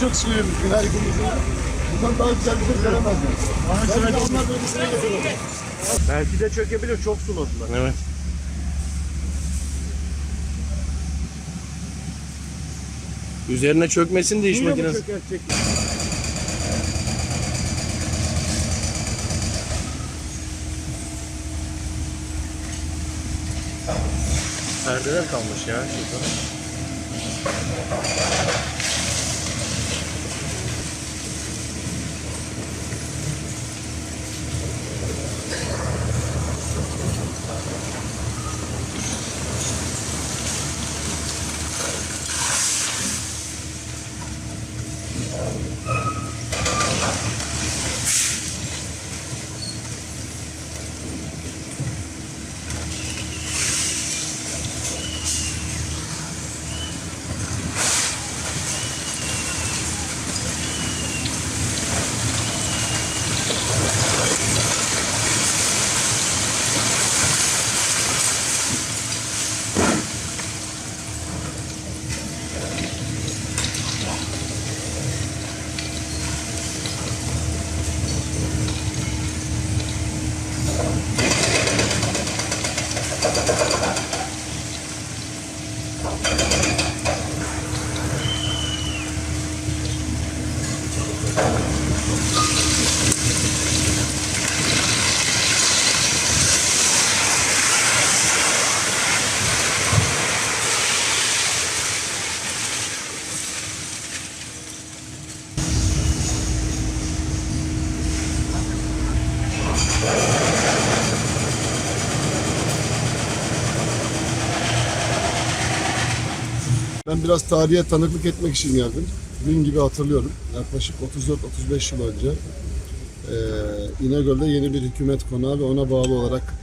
çok suyum. Güler Bundan daha güzel bir şey göremez. Bana şöyle şey- onlar bölgesine getirin. Şey- Belki de çökebilir. Çok suladılar. Evet. Üzerine çökmesin de iş mı makinesi. çökertecek? Perdeler kalmış ya şurada. Thank you. Ben biraz tarihe tanıklık etmek için geldim. Dün gibi hatırlıyorum. Yaklaşık 34-35 yıl önce e, İnegöl'de yeni bir hükümet konağı ve ona bağlı olarak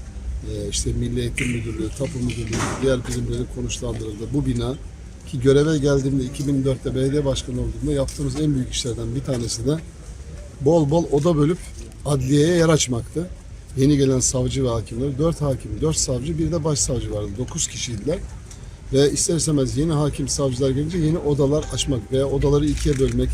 e, işte Milli Eğitim Müdürlüğü, Tapu Müdürlüğü, diğer birimlerin konuşlandırıldı. Bu bina ki göreve geldiğimde 2004'te belediye başkanı olduğumda yaptığımız en büyük işlerden bir tanesi de bol bol oda bölüp adliyeye yer açmaktı. Yeni gelen savcı ve hakimler, 4 hakim, 4 savcı, bir de başsavcı vardı. 9 kişiydiler. Ve ister istemez yeni hakim savcılar gelince yeni odalar açmak veya odaları ikiye bölmek